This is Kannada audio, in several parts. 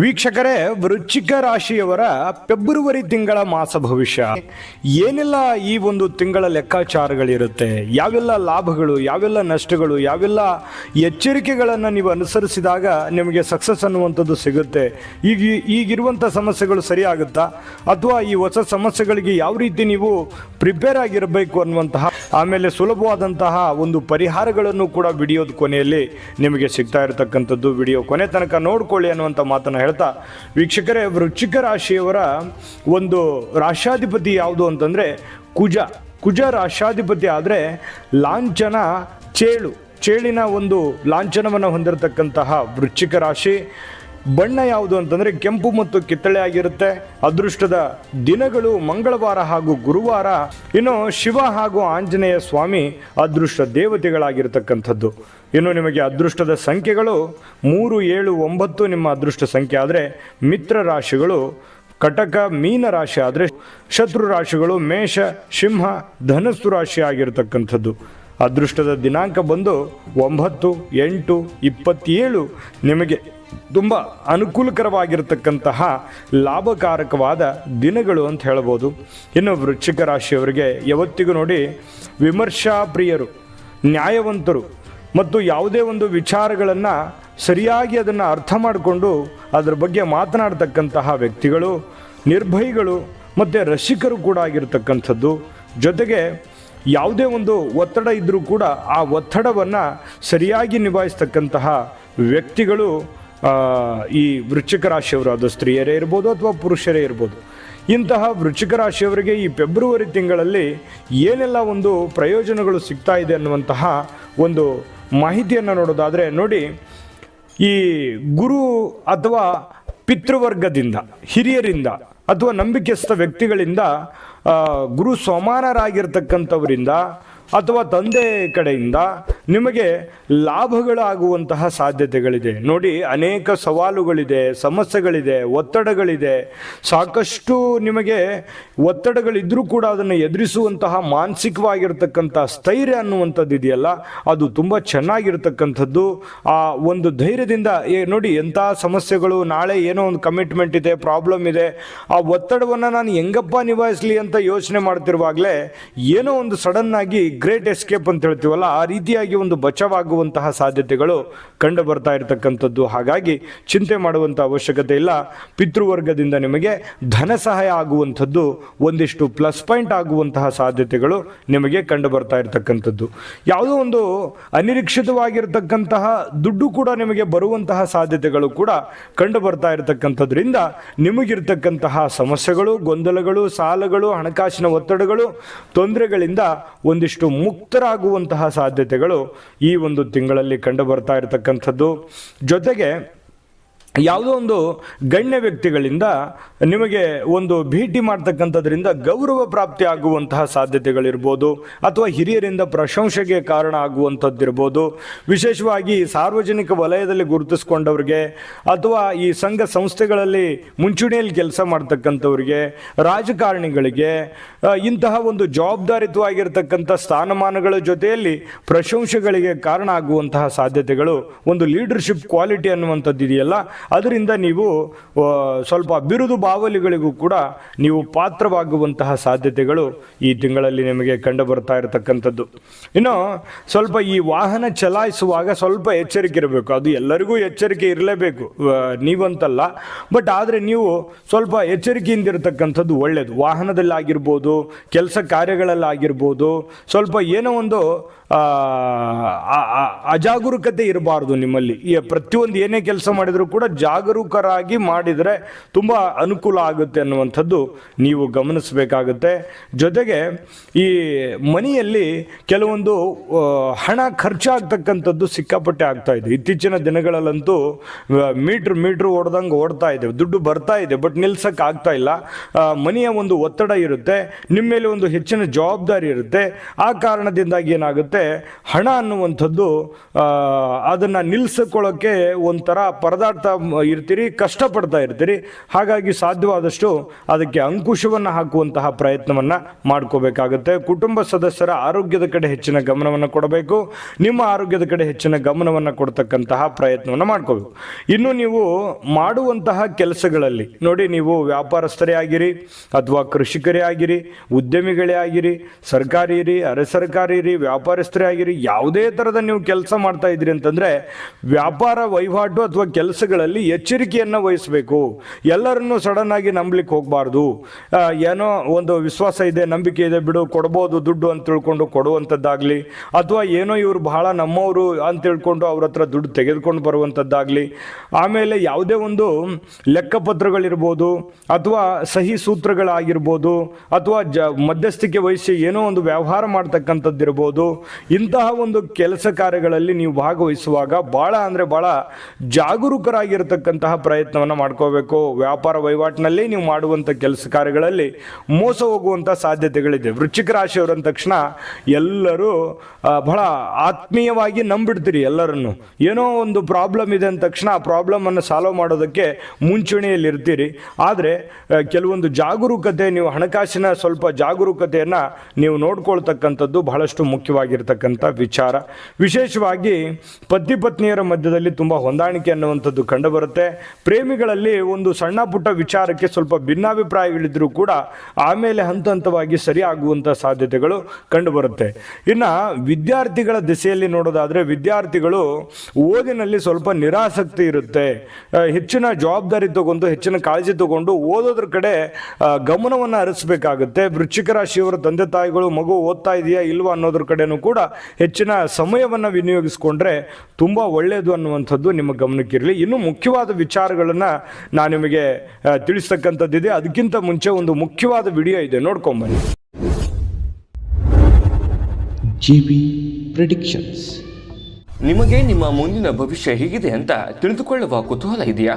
ವೀಕ್ಷಕರೇ, ವೃಶ್ಚಿಕ ರಾಶಿಯವರ ಫೆಬ್ರವರಿ ತಿಂಗಳ ಮಾಸ ಭವಿಷ್ಯ. ಏನೆಲ್ಲ ಈ ಒಂದು ತಿಂಗಳ ಲೆಕ್ಕಾಚಾರಗಳಿರುತ್ತೆ? ಯಾವೆಲ್ಲ ಲಾಭಗಳು, ಯಾವೆಲ್ಲ ನಷ್ಟಗಳು, ಯಾವೆಲ್ಲ ಎಚ್ಚರಿಕೆಗಳನ್ನು ನೀವು ಅನುಸರಿಸಿದಾಗ ನಿಮಗೆ ಸಕ್ಸಸ್ ಅನ್ನುವಂಥದ್ದು ಸಿಗುತ್ತೆ? ಈಗ, ಈಗಿರುವಂಥ ಸಮಸ್ಯೆಗಳು ಸರಿಯಾಗುತ್ತಾ? ಅಥವಾ ಈ ಹೊಸ ಸಮಸ್ಯೆಗಳಿಗೆ ಯಾವ ರೀತಿ ನೀವು ಪ್ರಿಪೇರ್ ಆಗಿರಬೇಕು ಅನ್ನುವಂತಹ, ಆಮೇಲೆ ಸುಲಭವಾದಂತಹ ಒಂದು ಪರಿಹಾರಗಳನ್ನು ಕೂಡ ವಿಡಿಯೋದ ಕೊನೆಯಲ್ಲಿ ನಿಮಗೆ ಸಿಗ್ತಾ ಇರತಕ್ಕಂಥದ್ದು ವಿಡಿಯೋ ಕೊನೆ ತನಕ ನೋಡ್ಕೊಳ್ಳಿ ಅನ್ನುವಂಥ ಮಾತನ್ನು ಹೇಳ್ತಾ, ವೀಕ್ಷಕರೇ, ವೃಶ್ಚಿಕ ರಾಶಿಯವರ ಒಂದು ರಾಷ್ಟ್ರಾಧಿಪತಿ ಯಾವುದು ಅಂತಂದರೆ ಕುಜ. ಕುಜ ರಾಷ್ಟ್ರಾಧಿಪತಿ ಆದರೆ ಲಾಂಛನ, ಚೇಳು. ಚೇಳಿನ ಒಂದು ಲಾಂಛನವನ್ನು ಹೊಂದಿರತಕ್ಕಂತಹ ವೃಶ್ಚಿಕ ರಾಶಿ. ಬಣ್ಣ ಯಾವುದು ಅಂತಂದರೆ ಕೆಂಪು ಮತ್ತು ಕಿತ್ತಳೆ ಆಗಿರುತ್ತೆ. ಅದೃಷ್ಟದ ದಿನಗಳು ಮಂಗಳವಾರ ಹಾಗೂ ಗುರುವಾರ. ಇನ್ನು ಶಿವ ಹಾಗೂ ಆಂಜನೇಯ ಸ್ವಾಮಿ ಅದೃಷ್ಟ ದೇವತೆಗಳಾಗಿರ್ತಕ್ಕಂಥದ್ದು. ಇನ್ನು ನಿಮಗೆ ಅದೃಷ್ಟದ ಸಂಖ್ಯೆಗಳು ಮೂರು, ಏಳು, ಒಂಬತ್ತು ನಿಮ್ಮ ಅದೃಷ್ಟ ಸಂಖ್ಯೆ ಆದರೆ ಮಿತ್ರ ರಾಶಿಗಳು, ಕಟಕ, ಮೀನ ರಾಶಿ ಆದರೆ ಶತ್ರು ರಾಶಿಗಳು, ಮೇಷ, ಸಿಂಹ, ಧನಸ್ಸು ರಾಶಿ ಆಗಿರತಕ್ಕಂಥದ್ದು. ಅದೃಷ್ಟದ ದಿನಾಂಕ ಬಂದು ಒಂಬತ್ತು, ಎಂಟು, ಇಪ್ಪತ್ತೇಳು. ನಿಮಗೆ ತುಂಬ ಅನುಕೂಲಕರವಾಗಿರತಕ್ಕಂತಹ ಲಾಭಕಾರಕವಾದ ದಿನಗಳು ಅಂತ ಹೇಳ್ಬೋದು. ಇನ್ನು ವೃಶ್ಚಿಕ ರಾಶಿಯವರಿಗೆ ಯಾವತ್ತಿಗೂ ನೋಡಿ ವಿಮರ್ಶಾ ಪ್ರಿಯರು, ನ್ಯಾಯವಂತರು ಮತ್ತು ಯಾವುದೇ ಒಂದು ವಿಚಾರಗಳನ್ನು ಸರಿಯಾಗಿ ಅದನ್ನು ಅರ್ಥ ಮಾಡಿಕೊಂಡು ಅದರ ಬಗ್ಗೆ ಮಾತನಾಡತಕ್ಕಂತಹ ವ್ಯಕ್ತಿಗಳು, ನಿರ್ಭಯಿಗಳು ಮತ್ತು ರಸಿಕರು ಕೂಡ ಆಗಿರತಕ್ಕಂಥದ್ದು. ಜೊತೆಗೆ ಯಾವುದೇ ಒಂದು ಒತ್ತಡ ಇದ್ದರೂ ಕೂಡ ಆ ಒತ್ತಡವನ್ನು ಸರಿಯಾಗಿ ನಿಭಾಯಿಸ್ತಕ್ಕಂತಹ ವ್ಯಕ್ತಿಗಳು ಈ ವೃಶ್ಚಿಕ ರಾಶಿಯವರು ಅದು ಸ್ತ್ರೀಯರೇ ಇರ್ಬೋದು ಅಥವಾ ಪುರುಷರೇ ಇರ್ಬೋದು. ಇಂತಹ ವೃಶ್ಚಿಕ ರಾಶಿಯವರಿಗೆ ಈ ಫೆಬ್ರವರಿ ತಿಂಗಳಲ್ಲಿ ಏನೆಲ್ಲ ಒಂದು ಪ್ರಯೋಜನಗಳು ಸಿಗ್ತಾ ಇದೆ ಅನ್ನುವಂತಹ ಒಂದು ಮಾಹಿತಿಯನ್ನು ನೋಡೋದಾದರೆ ನೋಡಿ, ಈ ಗುರು ಅಥವಾ ಪಿತೃವರ್ಗದಿಂದ, ಹಿರಿಯರಿಂದ ಅಥವಾ ನಂಬಿಕೆಸ್ಥ ವ್ಯಕ್ತಿಗಳಿಂದ ಗುರು ಸಮಾನರಾಗಿರ್ತಕ್ಕಂಥವರಿಂದ ಅಥವಾ ತಂದೆ ಕಡೆಯಿಂದ ನಿಮಗೆ ಲಾಭಗಳಾಗುವಂತಹ ಸಾಧ್ಯತೆಗಳಿದೆ. ನೋಡಿ, ಅನೇಕ ಸವಾಲುಗಳಿದೆ, ಸಮಸ್ಯೆಗಳಿದೆ, ಒತ್ತಡಗಳಿದೆ. ಸಾಕಷ್ಟು ನಿಮಗೆ ಒತ್ತಡಗಳಿದ್ದರೂ ಕೂಡ ಅದನ್ನು ಎದುರಿಸುವಂತಹ ಮಾನಸಿಕವಾಗಿರ್ತಕ್ಕಂಥ ಸ್ಥೈರ್ಯ ಅನ್ನುವಂಥದ್ದು ಇದೆಯಲ್ಲ, ಅದು ತುಂಬ ಚೆನ್ನಾಗಿರ್ತಕ್ಕಂಥದ್ದು. ಆ ಒಂದು ಧೈರ್ಯದಿಂದ ನೋಡಿ, ಎಂಥ ಸಮಸ್ಯೆಗಳು, ನಾಳೆ ಏನೋ ಒಂದು ಕಮಿಟ್ಮೆಂಟ್ ಇದೆ ಪ್ರಾಬ್ಲಮ್ ಇದೆ, ಆ ಒತ್ತಡವನ್ನು ನಾನು ಹೆಂಗಪ್ಪ ನಿಭಾಯಿಸಲಿ ಅಂತ ಯೋಚನೆ ಮಾಡ್ತಿರುವಾಗಲೇ ಏನೋ ಒಂದು ಸಡನ್ನಾಗಿ ಗ್ರೇಟ್ ಎಸ್ಕೇಪ್ ಅಂತ ಹೇಳ್ತೀವಲ್ಲ, ಆ ರೀತಿಯಾಗಿ ಒಂದು ಬಚಾವಾಗುವಂತಹ ಸಾಧ್ಯತೆಗಳು ಕಂಡು ಬರ್ತಾ ಇರತಕ್ಕಂಥದ್ದು. ಹಾಗಾಗಿ ಚಿಂತೆ ಮಾಡುವಂಥ ಅವಶ್ಯಕತೆ ಇಲ್ಲ. ಪಿತೃವರ್ಗದಿಂದ ನಿಮಗೆ ಧನ ಸಹಾಯ ಆಗುವಂಥದ್ದು ಒಂದಿಷ್ಟು ಪ್ಲಸ್ ಪಾಯಿಂಟ್ ಆಗುವಂತಹ ಸಾಧ್ಯತೆಗಳು ನಿಮಗೆ ಕಂಡು ಬರ್ತಾ ಇರತಕ್ಕಂಥದ್ದು. ಯಾವುದೋ ಒಂದು ಅನಿರೀಕ್ಷಿತವಾಗಿರ್ತಕ್ಕಂತಹ ದುಡ್ಡು ಕೂಡ ನಿಮಗೆ ಬರುವಂತಹ ಸಾಧ್ಯತೆಗಳು ಕೂಡ ಕಂಡು ಬರ್ತಾ ಇರತಕ್ಕಂಥದ್ರಿಂದ ನಿಮಗಿರ್ತಕ್ಕಂತಹ ಸಮಸ್ಯೆಗಳು, ಗೊಂದಲಗಳು, ಸಾಲಗಳು, ಹಣಕಾಸಿನ ಒತ್ತಡಗಳು, ತೊಂದರೆಗಳಿಂದ ಒಂದಿಷ್ಟು ಮುಕ್ತರಾಗುವಂತಹ ಸಾಧ್ಯತೆಗಳು ಈ ಒಂದು ತಿಂಗಳಲ್ಲಿ ಕಂಡು ಬರ್ತಾ ಇರತಕ್ಕಂಥದ್ದು. ಜೊತೆಗೆ ಯಾವುದೋ ಒಂದು ಗಣ್ಯ ವ್ಯಕ್ತಿಗಳಿಂದ ನಿಮಗೆ ಒಂದು ಭೇಟಿ ಮಾಡ್ತಕ್ಕಂಥದ್ರಿಂದ ಗೌರವ ಪ್ರಾಪ್ತಿ ಆಗುವಂತಹ ಸಾಧ್ಯತೆಗಳಿರ್ಬೋದು, ಅಥವಾ ಹಿರಿಯರಿಂದ ಪ್ರಶಂಸೆಗೆ ಕಾರಣ ಆಗುವಂಥದ್ದಿರ್ಬೋದು. ವಿಶೇಷವಾಗಿ ಸಾರ್ವಜನಿಕ ವಲಯದಲ್ಲಿ ಗುರುತಿಸ್ಕೊಂಡವ್ರಿಗೆ, ಅಥವಾ ಈ ಸಂಘ ಸಂಸ್ಥೆಗಳಲ್ಲಿ ಮುಂಚೂಣಿಯಲ್ಲಿ ಕೆಲಸ ಮಾಡ್ತಕ್ಕಂಥವ್ರಿಗೆ, ರಾಜಕಾರಣಿಗಳಿಗೆ ಇಂತಹ ಒಂದು ಜವಾಬ್ದಾರಿತವಾಗಿರ್ತಕ್ಕಂಥ ಸ್ಥಾನಮಾನಗಳ ಜೊತೆಯಲ್ಲಿ ಪ್ರಶಂಸೆಗಳಿಗೆ ಕಾರಣ ಆಗುವಂತಹ ಸಾಧ್ಯತೆಗಳು, ಒಂದು ಲೀಡರ್ಶಿಪ್ ಕ್ವಾಲಿಟಿ ಅನ್ನುವಂಥದ್ದು ಇದೆಯಲ್ಲ ಅದರಿಂದ ನೀವು ಸ್ವಲ್ಪ ಬಿರುದು ಬಾವಲಿಗಳಿಗೂ ಕೂಡ ನೀವು ಪಾತ್ರವಾಗುವಂತಹ ಸಾಧ್ಯತೆಗಳು ಈ ತಿಂಗಳಲ್ಲಿ ನಿಮಗೆ ಕಂಡು ಬರ್ತಾ ಇರತಕ್ಕಂಥದ್ದು. ಇನ್ನು ಸ್ವಲ್ಪ ಈ ವಾಹನ ಚಲಾಯಿಸುವಾಗ ಸ್ವಲ್ಪ ಎಚ್ಚರಿಕೆ ಇರಬೇಕು. ಅದು ಎಲ್ಲರಿಗೂ ಎಚ್ಚರಿಕೆ ಇರಲೇಬೇಕು. ನೀವಂತಲ್ಲ. ಬಟ್ ಆದರೆ ನೀವು ಸ್ವಲ್ಪ ಎಚ್ಚರಿಕೆಯಿಂದ ಇರತಕ್ಕಂಥದ್ದು ಒಳ್ಳೆಯದು ವಾಹನದಲ್ಲಿ ಆಗಿರ್ಬೋದು ಕೆಲಸ ಕಾರ್ಯಗಳಲ್ಲಾಗಿರ್ಬೋದು, ಸ್ವಲ್ಪ ಏನೋ ಒಂದು ಅಜಾಗರೂಕತೆ ಇರಬಾರ್ದು ನಿಮ್ಮಲ್ಲಿ. ಈ ಪ್ರತಿಯೊಂದು ಏನೇ ಕೆಲಸ ಮಾಡಿದರೂ ಕೂಡ ಜಾಗರೂಕರಾಗಿ ಮಾಡಿದರೆ ತುಂಬ ಅನುಕೂಲ ಆಗುತ್ತೆ ಅನ್ನುವಂಥದ್ದು ನೀವು ಗಮನಿಸಬೇಕಾಗುತ್ತೆ. ಜೊತೆಗೆ ಈ ಮನೆಯಲ್ಲಿ ಕೆಲವೊಂದು ಹಣ ಖರ್ಚಾಗ್ತಕ್ಕಂಥದ್ದು ಸಿಕ್ಕಾಪಟ್ಟೆ ಆಗ್ತಾ ಇದೆ. ಇತ್ತೀಚಿನ ದಿನಗಳಲ್ಲಂತೂ ಮೀಟ್ರ್ ಮೀಟ್ರ್ ಓಡ್ದಂಗೆ ಓಡ್ತಾ ಇದೆ. ದುಡ್ಡು ಬರ್ತಾ ಇದೆ, ಬಟ್ ನಿಲ್ಸಕ್ಕೆ ಆಗ್ತಾ ಇಲ್ಲ. ಮನೆಯ ಒಂದು ಒತ್ತಡ ಇರುತ್ತೆ, ನಿಮ್ಮ ಮೇಲೆ ಒಂದು ಹೆಚ್ಚಿನ ಜವಾಬ್ದಾರಿ ಇರುತ್ತೆ. ಆ ಕಾರಣದಿಂದಾಗಿ ಏನಾಗುತ್ತೆ, ಹಣ ಅನ್ನುವಂಥದ್ದು ಅದನ್ನು ನಿಲ್ಲಿಸ್ಕೊಳ್ಳೋಕ್ಕೆ ಒಂಥರ ಪರದಾಡ್ತಾ ಇರ್ತೀರಿ, ಕಷ್ಟಪಡ್ತಾ ಇರ್ತೀರಿ. ಹಾಗಾಗಿ ಸಾಧ್ಯವಾದಷ್ಟು ಅದಕ್ಕೆ ಅಂಕುಶವನ್ನು ಹಾಕುವಂತಹ ಪ್ರಯತ್ನವನ್ನು ಮಾಡ್ಕೋಬೇಕಾಗುತ್ತೆ. ಕುಟುಂಬ ಸದಸ್ಯರ ಆರೋಗ್ಯದ ಕಡೆ ಹೆಚ್ಚಿನ ಗಮನವನ್ನು ಕೊಡಬೇಕು. ನಿಮ್ಮ ಆರೋಗ್ಯದ ಕಡೆ ಹೆಚ್ಚಿನ ಗಮನವನ್ನು ಕೊಡ್ತಕ್ಕಂತಹ ಪ್ರಯತ್ನವನ್ನು ಮಾಡ್ಕೋಬೇಕು. ಇನ್ನು ನೀವು ಮಾಡುವಂತಹ ಕೆಲಸಗಳಲ್ಲಿ, ನೋಡಿ ನೀವು ವ್ಯಾಪಾರಸ್ಥರೇ ಆಗಿರಿ, ಅಥವಾ ಕೃಷಿಕರೇ ಆಗಿರಿ, ಉದ್ಯಮಿಗಳೇ ಆಗಿರಿ, ಸರ್ಕಾರಿ ಇರಿ, ಅರೆ ಸರ್ಕಾರಿ ಇರಿ, ವ್ಯಾಪಾರಸ್ಥರೇ ಆಗಿರಿ, ಯಾವುದೇ ಥರದ ನೀವು ಕೆಲಸ ಮಾಡ್ತಾ ಇದ್ರಿ ಅಂತಂದರೆ ವ್ಯಾಪಾರ ವಹಿವಾಟು ಅಥವಾ ಕೆಲಸಗಳಲ್ಲಿ ಎಚ್ಚರಿಕೆಯನ್ನು ವಹಿಸಬೇಕು. ಎಲ್ಲರನ್ನು ಸಡನ್ ಆಗಿ ನಂಬಲಿಕ್ಕೆ ಹೋಗಬಾರ್ದು. ಏನೋ ಒಂದು ವಿಶ್ವಾಸ ಇದೆ, ನಂಬಿಕೆ ಇದೆ, ಬಿಡು, ಕೊಡ್ಬೋದು ದುಡ್ಡು ಅಂತ ತಿಳ್ಕೊಂಡು ಕೊಡುವಂಥದ್ದಾಗಲಿ ಅಥವಾ ಏನೋ ಇವರು ಬಹಳ ನಮ್ಮವರು ಅಂತ ತಿಳ್ಕೊಂಡು ಅವ್ರ ಹತ್ರ ದುಡ್ಡು ತೆಗೆದುಕೊಂಡು ಬರುವಂಥದ್ದಾಗಲಿ ಆಮೇಲೆ ಯಾವುದೇ ಒಂದು ಲೆಕ್ಕಪತ್ರಗಳಿರ್ಬೋದು, ಅಥವಾ ಸಹಿ ಸೂತ್ರಗಳಾಗಿರ್ಬೋದು, ಅಥವಾ ಜ, ಮಧ್ಯಸ್ಥಿಕೆ ವಹಿಸಿ ಏನೋ ಒಂದು ವ್ಯವಹಾರ ಮಾಡ್ತಕ್ಕಂಥದ್ದಿರ್ಬೋದು, ಇಂತಹ ಒಂದು ಕೆಲಸ ಕಾರ್ಯಗಳಲ್ಲಿ ನೀವು ಭಾಗವಹಿಸುವಾಗ ಭಾಳ ಅಂದರೆ ಭಾಳ ಜಾಗರೂಕರಾಗಿರ್ತಕ್ಕಂತಹ ಪ್ರಯತ್ನವನ್ನು ಮಾಡ್ಕೋಬೇಕು. ವ್ಯಾಪಾರ ವಹಿವಾಟಿನಲ್ಲಿ ನೀವು ಮಾಡುವಂಥ ಕೆಲಸ ಕಾರ್ಯಗಳಲ್ಲಿ ಮೋಸ ಹೋಗುವಂಥ ಸಾಧ್ಯತೆಗಳಿದೆ. ವೃಶ್ಚಿಕ ರಾಶಿಯವರು ಅಂದ ತಕ್ಷಣ ಎಲ್ಲರೂ ಬಹಳ ಆತ್ಮೀಯವಾಗಿ ನಂಬಿಡ್ತೀರಿ ಎಲ್ಲರನ್ನು. ಏನೋ ಒಂದು ಪ್ರಾಬ್ಲಮ್ ಇದೆ ಅಂದ ತಕ್ಷಣ ಆ ಪ್ರಾಬ್ಲಮನ್ನು ಸಾಲ್ವ್ ಮಾಡೋದಕ್ಕೆ ಮುಂಚೂಣಿಯಲ್ಲಿರ್ತೀರಿ ಆದರೆ ಕೆಲವೊಂದು ಜಾಗರೂಕತೆ ನೀವು ಹಣಕಾಸಿನ ಸ್ವಲ್ಪ ಜಾಗರೂಕತೆಯನ್ನು ನೀವು ನೋಡ್ಕೊಳ್ತಕ್ಕಂಥದ್ದು ಬಹಳಷ್ಟು ಮುಖ್ಯವಾಗಿರ್ತಕ್ಕಂಥ ವಿಚಾರ. ವಿಶೇಷವಾಗಿ ಪತಿ ಪತ್ನಿಯರ ಮಧ್ಯದಲ್ಲಿ ತುಂಬ ಹೊಂದಾಣಿಕೆ ಅನ್ನುವಂಥದ್ದು ಕಂಡುಬರುತ್ತೆ. ಪ್ರೇಮಿಗಳಲ್ಲಿ ಒಂದು ಸಣ್ಣ ಪುಟ್ಟ ವಿಚಾರಕ್ಕೆ ಸ್ವಲ್ಪ ಭಿನ್ನಾಭಿಪ್ರಾಯಗಳಿದ್ರೂ ಕೂಡ ಆಮೇಲೆ ಹಂತ ಹಂತವಾಗಿ ಸರಿಯಾಗುವಂಥ ಸಾಧ್ಯತೆಗಳು ಕಂಡುಬರುತ್ತೆ. ಇನ್ನು ವಿದ್ಯಾರ್ಥಿಗಳ ದಿಸೆಯಲ್ಲಿ ನೋಡೋದಾದರೆ ವಿದ್ಯಾರ್ಥಿಗಳು ಓದಿನಲ್ಲಿ ಸ್ವಲ್ಪ ನಿರಾಸಕ್ತಿ ಇರುತ್ತೆ. ಹೆಚ್ಚಿನ ಜವಾಬ್ದಾರಿ ತಗೊಂಡು, ಹೆಚ್ಚಿನ ಕಾಳಜಿ ತಗೊಂಡು ಓದೋದ್ರ ಕಡೆ ಗಮನವನ್ನು ಹರಿಸಬೇಕಾಗುತ್ತೆ. ವೃಶ್ಚಿಕ ರಾಶಿಯವರ ತಂದೆ ತಾಯಿಗಳು, ಮಗು ಓದ್ತಾ ಇದೆಯಾ ಇಲ್ವಾ ಅನ್ನೋದ್ರ ಕಡೆನೂ ಕೂಡ ಹೆಚ್ಚಿನ ಸಮಯವನ್ನು ವಿನಿಯೋಗಿಸ್ಕೊಂಡ್ರೆ ತುಂಬ ಒಳ್ಳೆಯದು ಅನ್ನುವಂಥದ್ದು ನಿಮ್ಮ ಗಮನಕ್ಕಿರಲಿ. ಇನ್ನು ಮುಖ್ಯವಾದ ವಿಚಾರಗಳನ್ನು ನಾನು ನಿಮಗೆ ತಿಳಿಸ್ತಕ್ಕಂಥದ್ದಿದೆ. ಅದಕ್ಕಿಂತ ಮುಂಚೆ ಒಂದು ಮುಖ್ಯವಾದ ವಿಡಿಯೋ ಇದೆ. ನೋಡ್ಕೊಂಬನ್ನಿ ಜಿ ಪ್ರಿಡಿಕ್ಷನ್ಸ್. ನಿಮಗೆ ನಿಮ್ಮ ಮುಂದಿನ ಭವಿಷ್ಯ ಹೇಗಿದೆ ಅಂತ ತಿಳಿದುಕೊಳ್ಳುವ ಕುತೂಹಲ ಇದೆಯಾ?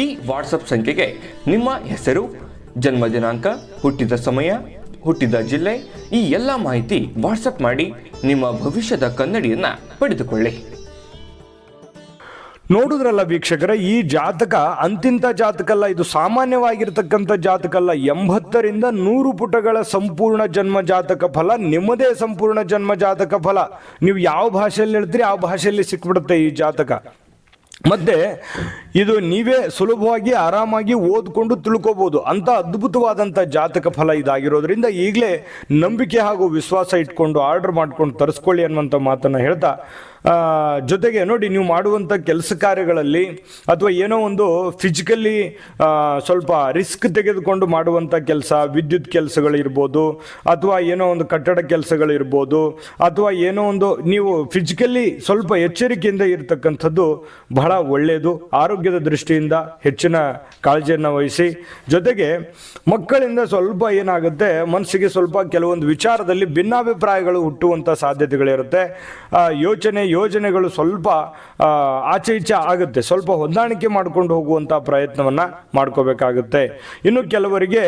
ಈ ವಾಟ್ಸಪ್ ಸಂಖ್ಯೆಗೆ ನಿಮ್ಮ ಹೆಸರು, ಜನ್ಮ ದಿನಾಂಕ, ಹುಟ್ಟಿದ ಸಮಯ, ಹುಟ್ಟಿದ ಜಿಲ್ಲೆ, ಈ ಎಲ್ಲ ಮಾಹಿತಿ ವಾಟ್ಸಪ್ ಮಾಡಿ ನಿಮ್ಮ ಭವಿಷ್ಯದ ಕನ್ನಡಿಯನ್ನ ಪಡೆದುಕೊಳ್ಳಿ. ನೋಡಿದ್ರಲ್ಲ ವೀಕ್ಷಕರ, ಈ ಜಾತಕ ಅಂತಿಂತ ಜಾತಕ ಅಲ್ಲ ಇದು ಸಾಮಾನ್ಯವಾಗಿರ್ತಕ್ಕಂಥ ಜಾತಕ ಅಲ್ಲ ಎಂಬತ್ತರಿಂದ ನೂರು ಪುಟಗಳ ಸಂಪೂರ್ಣ ಜನ್ಮ ಜಾತಕ ಫಲ, ನಿಮ್ಮದೇ ಸಂಪೂರ್ಣ ಜನ್ಮ ಜಾತಕ ಫಲ. ನೀವು ಯಾವ ಭಾಷೆಯಲ್ಲಿ ಹೇಳ್ತೀರಿ, ಆ ಭಾಷೆಯಲ್ಲಿ ಸಿಕ್ಬಿಡುತ್ತೆ ಈ ಜಾತಕ. ಮತ್ತೆ ಇದು ನೀವೇ ಸುಲಭವಾಗಿ ಆರಾಮಾಗಿ ಓದ್ಕೊಂಡು ತಿಳ್ಕೊಬೋದು. ಅಂತ ಅದ್ಭುತವಾದಂಥ ಜಾತಕ ಫಲ ಇದಾಗಿರೋದ್ರಿಂದ ಈಗಲೇ ನಂಬಿಕೆ ಹಾಗೂ ವಿಶ್ವಾಸ ಇಟ್ಕೊಂಡು ಆರ್ಡರ್ ಮಾಡ್ಕೊಂಡು ತರಿಸ್ಕೊಳ್ಳಿ ಅನ್ನುವಂಥ ಮಾತನ್ನು ಹೇಳ್ತಾ ಜೊತೆಗೆ ನೋಡಿ, ನೀವು ಮಾಡುವಂಥ ಕೆಲಸ ಕಾರ್ಯಗಳಲ್ಲಿ ಅಥವಾ ಏನೋ ಒಂದು ಫಿಸಿಕಲಿ ಸ್ವಲ್ಪ ರಿಸ್ಕ್ ತೆಗೆದುಕೊಂಡು ಮಾಡುವಂಥ ಕೆಲಸ, ವಿದ್ಯುತ್ ಕೆಲಸಗಳಿರ್ಬೋದು, ಅಥವಾ ಏನೋ ಒಂದು ಕಟ್ಟಡ ಕೆಲಸಗಳಿರ್ಬೋದು, ಅಥವಾ ಏನೋ ಒಂದು ನೀವು ಫಿಸಿಕಲಿ ಸ್ವಲ್ಪ ಎಚ್ಚರಿಕೆಯಿಂದ ಇರತಕ್ಕಂಥದ್ದು ಬಹಳ ಒಳ್ಳೆಯದು. ಆರೋಗ್ಯದ ದೃಷ್ಟಿಯಿಂದ ಹೆಚ್ಚಿನ ಕಾಳಜಿಯನ್ನು ವಹಿಸಿ. ಜೊತೆಗೆ ಮಕ್ಕಳಿಂದ ಸ್ವಲ್ಪ ಏನಾಗುತ್ತೆ, ಮನಸ್ಸಿಗೆ ಸ್ವಲ್ಪ ಕೆಲವೊಂದು ವಿಚಾರದಲ್ಲಿ ಭಿನ್ನಾಭಿಪ್ರಾಯಗಳು ಹುಟ್ಟುವಂಥ ಸಾಧ್ಯತೆಗಳಿರುತ್ತೆ. ಯೋಚನೆ ಯೋಜನೆಗಳು ಸ್ವಲ್ಪ ಆಚೆ ಈಚೆ ಆಗುತ್ತೆ. ಸ್ವಲ್ಪ ಹೊಂದಾಣಿಕೆ ಮಾಡ್ಕೊಂಡು ಹೋಗುವಂಥ ಪ್ರಯತ್ನವನ್ನು ಮಾಡ್ಕೋಬೇಕಾಗುತ್ತೆ. ಇನ್ನು ಕೆಲವರಿಗೆ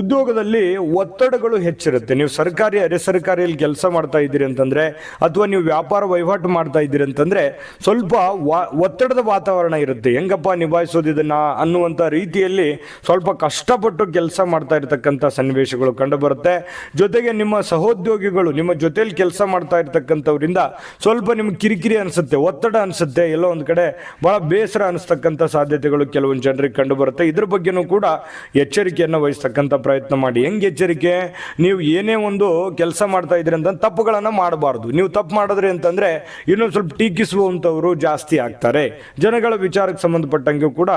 ಉದ್ಯೋಗದಲ್ಲಿ ಒತ್ತಡಗಳು ಹೆಚ್ಚಿರುತ್ತೆ. ನೀವು ಸರ್ಕಾರಿ, ಅರೆ ಸರ್ಕಾರಿಯಲ್ಲಿ ಕೆಲಸ ಮಾಡ್ತಾ ಇದ್ದೀರಿ ಅಂತಂದರೆ, ಅಥವಾ ನೀವು ವ್ಯಾಪಾರ ವಹಿವಾಟು ಮಾಡ್ತಾ ಇದ್ದೀರಿ ಅಂತಂದರೆ, ಸ್ವಲ್ಪ ಒತ್ತಡದ ವಾತಾವರಣ ಇರುತ್ತೆ. ಹೆಂಗಪ್ಪ ನಿಭಾಯಿಸೋದು ಇದನ್ನು ಅನ್ನುವಂಥ ರೀತಿಯಲ್ಲಿ ಸ್ವಲ್ಪ ಕಷ್ಟಪಟ್ಟು ಕೆಲಸ ಮಾಡ್ತಾ ಇರತಕ್ಕಂಥ ಸನ್ನಿವೇಶಗಳು ಕಂಡುಬರುತ್ತೆ. ಜೊತೆಗೆ ನಿಮ್ಮ ಸಹೋದ್ಯೋಗಿಗಳು ನಿಮ್ಮ ಜೊತೆಯಲ್ಲಿ ಕೆಲಸ ಮಾಡ್ತಾ ಇರ್ತಕ್ಕಂಥವ್ರಿಂದ ಸ್ವಲ್ಪ ನಿಮ್ಗೆ ಕಿರಿಕಿರಿ ಅನಿಸುತ್ತೆ, ಒತ್ತಡ ಅನಿಸುತ್ತೆ, ಎಲ್ಲೋ ಒಂದು ಕಡೆ ಬಹಳ ಬೇಸರ ಅನಿಸ್ತಕ್ಕಂಥ ಸಾಧ್ಯತೆಗಳು ಕೆಲವೊಂದು ಜನರಿಗೆ ಕಂಡು ಬರುತ್ತೆ ಇದ್ರ ಬಗ್ಗೆನೂ ಕೂಡ ಎಚ್ಚರಿಕೆಯನ್ನು ವಹಿಸ್ತಕ್ಕಂಥ ಪ್ರಯತ್ನ ಮಾಡಿ. ಹೆಂಗೆ ಎಚ್ಚರಿಕೆ? ನೀವು ಏನೇ ಒಂದು ಕೆಲಸ ಮಾಡ್ತಾ ಇದ್ರಿ ಅಂತ ತಪ್ಪುಗಳನ್ನು ಮಾಡಬಾರ್ದು. ನೀವು ತಪ್ಪು ಮಾಡಿದ್ರಿ ಅಂತಂದರೆ ಇನ್ನೊಂದು ಸ್ವಲ್ಪ ಟೀಕಿಸುವಂಥವರು ಜಾಸ್ತಿ ಆಗ್ತಾರೆ. ಜನಗಳ ವಿಚಾರಕ್ಕೆ ಸಂಬಂಧಪಟ್ಟಂಗೆ ಕೂಡ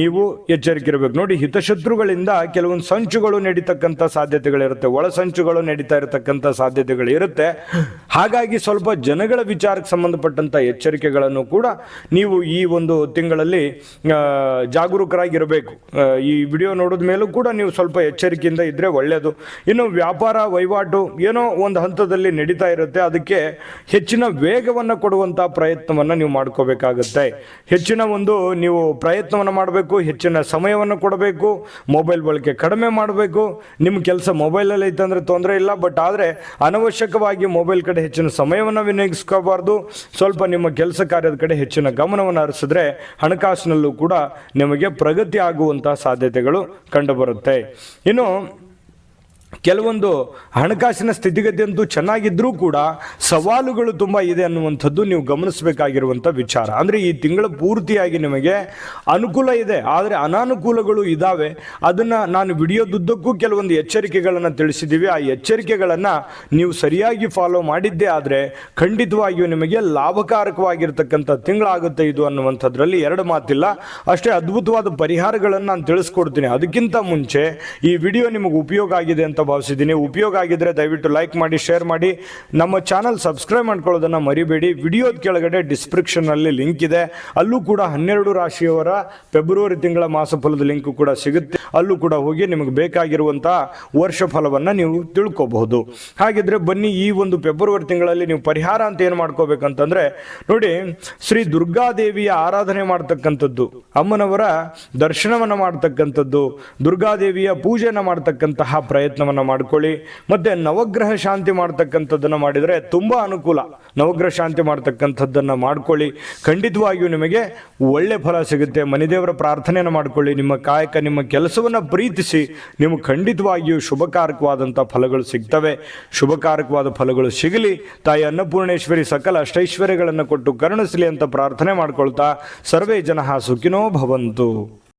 ನೀವು ಎಚ್ಚರಿಕೆ ಇರಬೇಕು. ನೋಡಿ, ಹಿತಶತ್ರುಗಳಿಂದ ಕೆಲವೊಂದು ಸಂಚುಗಳು ನಡೀತಕ್ಕಂಥ ಸಾಧ್ಯತೆಗಳಿರುತ್ತೆ. ಒಳ ಸಂಚುಗಳು ನಡೀತಾ ಇರತಕ್ಕಂಥ ಸಾಧ್ಯತೆಗಳು ಇರುತ್ತೆ ಹಾಗಾಗಿ ಸ್ವಲ್ಪ ಜನಗಳ ವಿಚಾರಕ್ಕೆ ಸಂಬಂಧಪಟ್ಟಂತ ಎಚ್ಚರಿಕೆಗಳನ್ನು ಕೂಡ ನೀವು ಈ ಒಂದು ತಿಂಗಳಲ್ಲಿ ಜಾಗರೂಕರಾಗಿರಬೇಕು. ಈ ವಿಡಿಯೋ ನೋಡಿದ ಮೇಲೂ ಕೂಡ ನೀವು ಸ್ವಲ್ಪ ಎಚ್ಚರಿಕೆಯಿಂದ ಇದ್ದರೆ ಒಳ್ಳೆಯದು ಇನ್ನು ವ್ಯಾಪಾರ, ವಹಿವಾಟು ಏನೋ ಒಂದು ಹಂತದಲ್ಲಿ ನಡೀತಾ ಇರುತ್ತೆ. ಅದಕ್ಕೆ ಹೆಚ್ಚಿನ ವೇಗವನ್ನು ಕೊಡುವಂಥ ಪ್ರಯತ್ನವನ್ನು ನೀವು ಮಾಡ್ಕೋಬೇಕಾಗುತ್ತೆ. ಹೆಚ್ಚಿನ ಒಂದು ನೀವು ಪ್ರಯತ್ನವನ್ನು ಮಾಡಬೇಕು, ಹೆಚ್ಚಿನ ಸಮಯವನ್ನು ಕೊಡಬೇಕು, ಮೊಬೈಲ್ ಬಳಕೆ ಕಡಿಮೆ ಮಾಡಬೇಕು. ನಿಮ್ಮ ಕೆಲಸ ಮೊಬೈಲಲ್ಲಿ ಇತ್ತಂದರೆ ತೊಂದರೆ ಇಲ್ಲ, ಬಟ್ ಆದರೆ ಅನವಶ್ಯಕವಾಗಿ ಮೊಬೈಲ್ ಕಡೆ ಹೆಚ್ಚಿನ ಸಮಯವನ್ನು ವಿನಿಯೋಗಿಸ್ಕೋಬಾರ್ದು. ಸ್ವಲ್ಪ ನಿಮ್ಮ ಕೆಲಸ ಕಾರ್ಯದ ಕಡೆ ಹೆಚ್ಚಿನ ಗಮನವನ್ನು ಹರಿಸಿದ್ರೆ ಹಣಕಾಸಿನಲ್ಲೂ ಕೂಡ ನಿಮಗೆ ಪ್ರಗತಿ ಆಗುವಂತಹ ಸಾಧ್ಯತೆಗಳು ಕಂಡುಬರುತ್ತೆ. ಇನ್ನು ಕೆಲವೊಂದು ಹಣಕಾಸಿನ ಸ್ಥಿತಿಗತಿಯಂತೂ ಅಂತೂ ಚೆನ್ನಾಗಿದ್ರೂ ಕೂಡ ಸವಾಲುಗಳು ತುಂಬ ಇದೆ ಅನ್ನುವಂಥದ್ದು ನೀವು ಗಮನಿಸಬೇಕಾಗಿರುವಂಥ ವಿಚಾರ. ಅಂದರೆ ಈ ತಿಂಗಳ ಪೂರ್ತಿಯಾಗಿ ನಿಮಗೆ ಅನುಕೂಲ ಇದೆ. ಆದರೆ ಅನಾನುಕೂಲಗಳು ಇದ್ದಾವೆ ಅದನ್ನು ನಾನು ವಿಡಿಯೋದುದ್ದಕ್ಕೂ ಕೆಲವೊಂದು ಎಚ್ಚರಿಕೆಗಳನ್ನು ತಿಳಿಸಿದ್ದೀವಿ ಆ ಎಚ್ಚರಿಕೆಗಳನ್ನು ನೀವು ಸರಿಯಾಗಿ ಫಾಲೋ ಮಾಡಿದ್ದೇ ಆದರೆ ಖಂಡಿತವಾಗಿಯೂ ನಿಮಗೆ ಲಾಭಕಾರಕವಾಗಿರ್ತಕ್ಕಂಥ ತಿಂಗಳಾಗುತ್ತೆ ಇದು ಅನ್ನುವಂಥದ್ರಲ್ಲಿ ಎರಡು ಮಾತಿಲ್ಲ. ಅಷ್ಟೇ ಅದ್ಭುತವಾದ ಪರಿಹಾರಗಳನ್ನು ನಾನು ತಿಳಿಸ್ಕೊಡ್ತೀನಿ. ಅದಕ್ಕಿಂತ ಮುಂಚೆ ಈ ವಿಡಿಯೋ ನಿಮಗೆ ಉಪಯೋಗ ಆಗಿದೆ ಅಂತ ಭಾವಿಸಿದ್ದೀನಿ. ಉಪಯೋಗ ಆಗಿದ್ರೆ ದಯವಿಟ್ಟು ಲೈಕ್ ಮಾಡಿ ಶೇರ್ ಮಾಡಿ. ನಮ್ಮ ಚಾನಲ್ ಸಬ್ಸ್ಕ್ರೈಬ್ ಮಾಡ್ಕೊಳ್ಳೋದನ್ನ ಮರಿಬೇಡಿ. ವಿಡಿಯೋದ ಕೆಳಗಡೆ ಡಿಸ್ಕ್ರಿಪ್ಷನ್ನಲ್ಲಿ ಲಿಂಕ್ ಇದೆ. ಅಲ್ಲೂ ಕೂಡ ಹನ್ನೆರಡು ರಾಶಿಯವರ ಫೆಬ್ರವರಿ ತಿಂಗಳ ಮಾಸ ಫಲದ ಲಿಂಕ್ ಕೂಡ ಸಿಗುತ್ತೆ. ಅಲ್ಲೂ ಕೂಡ ಹೋಗಿ ನಿಮಗೆ ಬೇಕಾಗಿರುವಂತಹ ವರ್ಷ ಫಲವನ್ನು ನೀವು ತಿಳ್ಕೋಬಹುದು. ಹಾಗಿದ್ರೆ ಬನ್ನಿ, ಈ ಒಂದು ಫೆಬ್ರವರಿ ತಿಂಗಳಲ್ಲಿ ನೀವು ಪರಿಹಾರ ಅಂತ ಏನು ಮಾಡ್ಕೋಬೇಕಂತಂದ್ರೆ, ನೋಡಿ, ಶ್ರೀ ದುರ್ಗಾದೇವಿಯ ಆರಾಧನೆ ಮಾಡ್ತಕ್ಕಂಥದ್ದು, ಅಮ್ಮನವರ ದರ್ಶನವನ್ನು ಮಾಡ್ತಕ್ಕಂಥದ್ದು, ದುರ್ಗಾದೇವಿಯ ಪೂಜೆಯನ್ನು ಮಾಡ್ತಕ್ಕಂತಹ ಮಾಡ್ಕೊಳ್ಳಿ. ಮತ್ತೆ ನವಗ್ರಹ ಶಾಂತಿ ಮಾಡ್ತಕ್ಕಂಥದ್ದನ್ನು ಮಾಡಿದರೆ ತುಂಬ ಅನುಕೂಲ. ನವಗ್ರಹ ಶಾಂತಿ ಮಾಡ್ತಕ್ಕಂಥದ್ದನ್ನು ಮಾಡ್ಕೊಳ್ಳಿ. ಖಂಡಿತವಾಗಿಯೂ ನಿಮಗೆ ಒಳ್ಳೆ ಫಲ ಸಿಗುತ್ತೆ. ಮನೆದೇವರ ಪ್ರಾರ್ಥನೆಯನ್ನು ಮಾಡ್ಕೊಳ್ಳಿ. ನಿಮ್ಮ ಕಾಯಕ, ನಿಮ್ಮ ಕೆಲಸವನ್ನು ಪ್ರೀತಿಸಿ ನಿಮಗೆ ಖಂಡಿತವಾಗಿಯೂ ಶುಭಕಾರಕವಾದಂಥ ಫಲಗಳು ಸಿಗ್ತವೆ. ಶುಭಕಾರಕವಾದ ಫಲಗಳು ಸಿಗಲಿ. ತಾಯಿ ಅನ್ನಪೂರ್ಣೇಶ್ವರಿ ಸಕಲ ಅಷ್ಟೈಶ್ವರ್ಯಗಳನ್ನು ಕೊಟ್ಟು ಕರುಣಿಸಲಿ ಅಂತ ಪ್ರಾರ್ಥನೆ ಮಾಡ್ಕೊಳ್ತಾ ಸರ್ವೇ ಜನ ಸುಖಿನೋ ಭವಂತು.